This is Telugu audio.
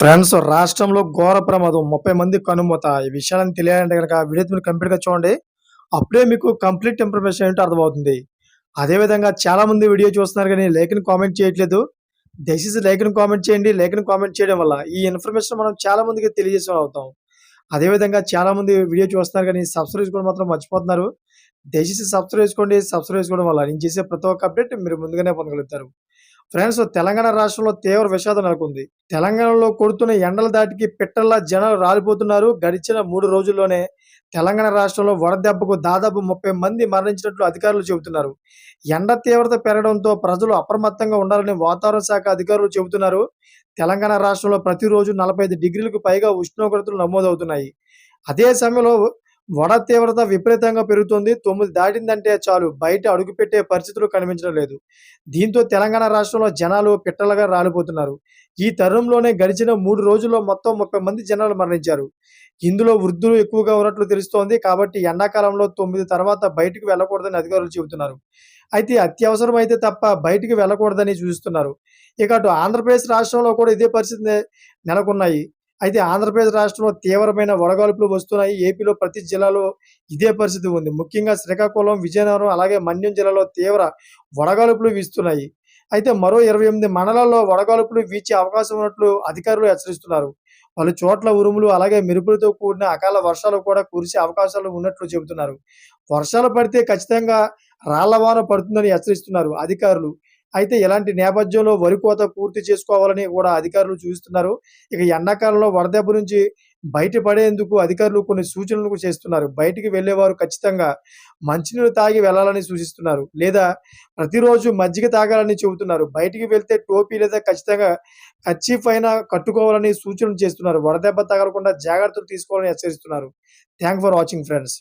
ఫ్రెండ్స్ రాష్ట్రంలో ఘోర ప్రమాదం. ముప్పై మంది కనుమూత. ఈ విషయాలను తెలియాలంటే కనుక వీడియో మీరు కంప్లీట్గా చూడండి. అప్పుడే మీకు కంప్లీట్ ఇన్ఫర్మేషన్ ఏంటో అర్థమవుతుంది. అదేవిధంగా చాలా మంది వీడియో చూస్తున్నారు కానీ లేఖని కామెంట్ చేయట్లేదు. దయచేసి లేఖని కామెంట్ చేయండి. లేఖని కామెంట్ చేయడం వల్ల ఈ ఇన్ఫర్మేషన్ మనం చాలా మందికి తెలియజేసే అవుతాం. అదేవిధంగా చాలా మంది వీడియో చూస్తున్నారు కానీ సబ్స్క్రైబ్ చేసుకోవడం మాత్రం మర్చిపోతున్నారు. దయచేసి సబ్స్క్రైబ్ చేసుకోండి. సబ్స్క్రైబ్ చేసుకోవడం వల్ల నేను చేసే ప్రతి ఒక్క అప్డేట్ మీరు ముందుగానే పొందగలుగుతారు. ఫ్రెండ్స్ తెలంగాణ రాష్ట్రంలో తీవ్ర విషాదం నెలకొంది. తెలంగాణలో కొడుతున్న ఎండల దాటికి పిట్టల్లా జనాలు రాలిపోతున్నారు. గడిచిన మూడు రోజుల్లోనే తెలంగాణ రాష్ట్రంలో వడదెబ్బకు దాదాపు ముప్పై మంది మరణించినట్లు అధికారులు చెబుతున్నారు. ఎండ తీవ్రత పెరగడంతో ప్రజలు అప్రమత్తంగా ఉండాలని వాతావరణ శాఖ అధికారులు చెబుతున్నారు. తెలంగాణ రాష్ట్రంలో ప్రతిరోజు నలభై ఐదు డిగ్రీలకు పైగా ఉష్ణోగ్రతలు నమోదవుతున్నాయి. అదే సమయంలో వడ తీవ్రత విపరీతంగా పెరుగుతుంది. తొమ్మిది దాటిందంటే చాలు. బయట అడుగుపెట్టే పరిస్థితులు కనిపించడం లేదు. దీంతో తెలంగాణ రాష్ట్రంలో జనాలు పిట్టలుగా రాలిపోతున్నారు. ఈ తరుణంలోనే గడిచిన మూడు రోజుల్లో మొత్తం ముప్పై మంది జనాలు మరణించారు. ఇందులో వృద్ధులు ఎక్కువగా ఉన్నట్లు తెలుస్తోంది. కాబట్టి ఎండాకాలంలో తొమ్మిది తర్వాత బయటకు వెళ్ళకూడదని అధికారులు చెబుతున్నారు. అయితే అత్యవసరం అయితే తప్ప బయటికి వెళ్ళకూడదని చూస్తున్నారు. ఇక అటు ఆంధ్రప్రదేశ్ రాష్ట్రంలో కూడా ఇదే పరిస్థితి నెలకొన్నాయి. అయితే ఆంధ్రప్రదేశ్ రాష్ట్రంలో తీవ్రమైన వడగాల్పులు వస్తున్నాయి. ఏపీలో ప్రతి జిల్లాలో ఇదే పరిస్థితి ఉంది. ముఖ్యంగా శ్రీకాకుళం విజయనగరం అలాగే మన్యం జిల్లాలో తీవ్ర వడగాల్పులు వీస్తున్నాయి. అయితే మరో ఇరవై ఎనిమిది మండలాల్లో వడగాల్పులు వీచే అవకాశం ఉన్నట్లు అధికారులు హెచ్చరిస్తున్నారు. పలు చోట్ల ఉరుములు అలాగే మెరుపులతో కూడిన అకాల వర్షాలు కూడా కురిసే అవకాశాలు ఉన్నట్లు చెబుతున్నారు. వర్షాలు పడితే ఖచ్చితంగా రాళ్ళ వాన పడుతుందని హెచ్చరిస్తున్నారు అధికారులు. అయితే ఇలాంటి నేపథ్యంలో వరి కోత పూర్తి చేసుకోవాలని కూడా అధికారులు చూస్తున్నారు ఇక ఎండాకాలంలో వడదెబ్బ నుంచి బయటపడేందుకు అధికారులు కొన్ని సూచనలు చేస్తున్నారు. బయటికి వెళ్ళేవారు ఖచ్చితంగా మంచినీళ్ళు తాగి వెళ్ళాలని సూచిస్తున్నారు. లేదా ప్రతిరోజు మజ్జిగ తాగాలని చెబుతున్నారు. బయటికి వెళ్తే టోపీ లేదా ఖచ్చితంగా కచ్చీఫ్ అయినా కట్టుకోవాలని సూచనలు చేస్తున్నారు. వడదెబ్బ తగలకుండా జాగ్రత్తలు తీసుకోవాలని హెచ్చరిస్తున్నారు. Thank for watching friends.